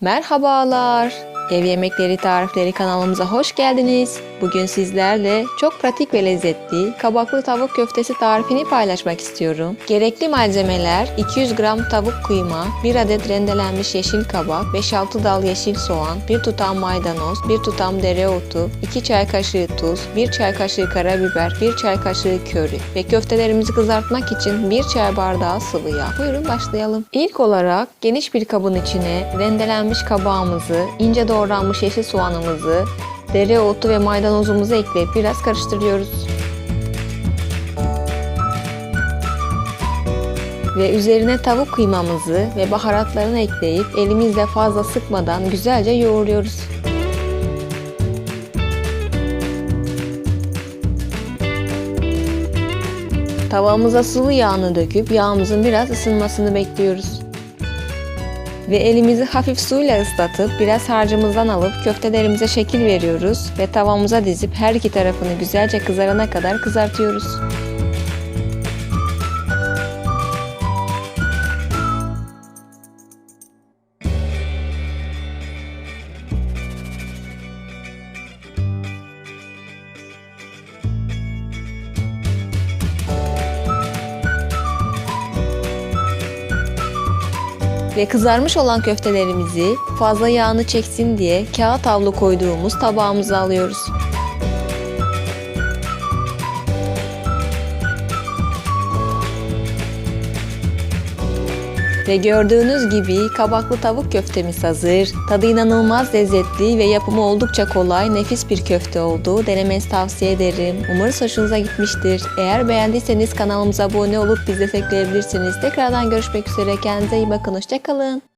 Merhabalar. Ev Yemekleri Tarifleri kanalımıza hoş geldiniz. Bugün sizlerle çok pratik ve lezzetli kabaklı tavuk köftesi tarifini paylaşmak istiyorum. Gerekli malzemeler 200 gram tavuk kıyma, 1 adet rendelenmiş yeşil kabak, 5-6 dal yeşil soğan, 1 tutam maydanoz, 1 tutam dereotu, 2 çay kaşığı tuz, 1 çay kaşığı karabiber, 1 çay kaşığı köri ve köftelerimizi kızartmak için 1 çay bardağı sıvı yağ. Buyurun başlayalım. İlk olarak geniş bir kabın içine rendelenmiş kabağımızı, ince doğranmış yeşil soğanımızı, dereotu ve maydanozumuzu ekleyip biraz karıştırıyoruz. Ve üzerine tavuk kıymamızı ve baharatlarını ekleyip elimizle fazla sıkmadan güzelce yoğuruyoruz. Tavamıza sıvı yağını döküp yağımızın biraz ısınmasını bekliyoruz. Ve elimizi hafif suyla ıslatıp biraz harcımızdan alıp köftelerimize şekil veriyoruz ve tavamıza dizip her iki tarafını güzelce kızarana kadar kızartıyoruz. Ve kızarmış olan köftelerimizi fazla yağını çeksin diye kağıt havlu koyduğumuz tabağımıza alıyoruz. Ve gördüğünüz gibi kabaklı tavuk köftemiz hazır. Tadı inanılmaz lezzetli ve yapımı oldukça kolay, nefis bir köfte oldu. Denemenizi tavsiye ederim. Umarız hoşunuza gitmiştir. Eğer beğendiyseniz kanalımıza abone olup bizi destekleyebilirsiniz. Tekrardan görüşmek üzere. Kendinize iyi bakın. Hoşçakalın.